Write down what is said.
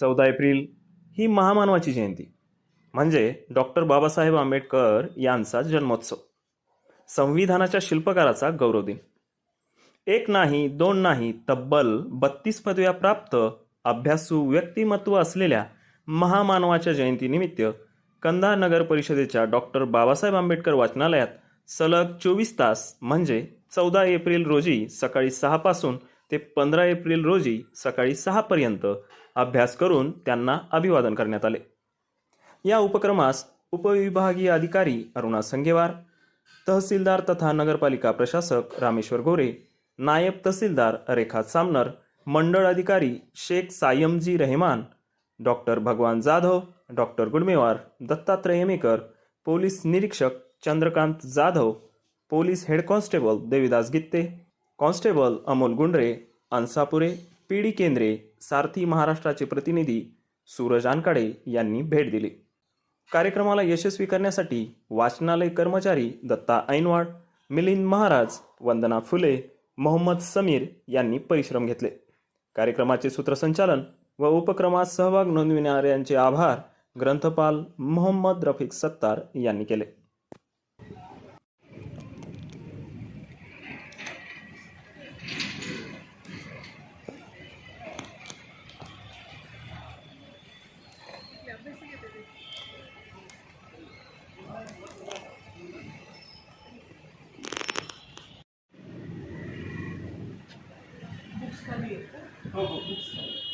चौदा एप्रिल ही महामानवाची जयंती. म्हणजे डॉक्टर बाबासाहेब आंबेडकर यांचा जन्मोत्सव. संविधानाच्या शिल्पकाराचा गौरव दिन. एक नाही दोन नाही तब्बल बत्तीस पदव्या प्राप्त अभ्यासू व्यक्तिमत्व असलेल्या महामानवाच्या जयंतीनिमित्त कंधार नगर परिषदेच्या डॉक्टर बाबासाहेब आंबेडकर वाचनालयात सलग चोवीस तास म्हणजे चौदा एप्रिल रोजी सकाळी सहापासून ते पंधरा एप्रिल रोजी सकाळी सहापर्यंत अभ्यास करून त्यांना अभिवादन करण्यात आले. या उपक्रमास उपविभागीय अधिकारी अरुणा संगेवार तहसीलदार तथा नगरपालिका प्रशासक रामेश्वर गोरे नायब तहसीलदार रेखा सामनर मंडळ अधिकारी Shaikh सायमजी Rehman doctor Bhagwan Jadhav doctor Gudmewar Dattatray Yemekar police निरीक्षक Chandrakant Jadhav police head constable Devidas Gitte constable Amol Gundre P D Kendre सारथी महाराष्ट्राचे प्रतिनिधी सूरज आनकाडे यांनी भेट दिली. कार्यक्रमाला यशस्वी करण्यासाठी वाचनालय कर्मचारी दत्ता ऐनवाड मिलिंद महाराज वंदना फुले मोहम्मद समीर यांनी परिश्रम घेतले. कार्यक्रमाचे सूत्रसंचालन व उपक्रमात सहभाग नोंदविणाऱ्यांचे आभार ग्रंथपाल मोहम्मद रफिक सत्तार यांनी केले. busca ali. Vamos.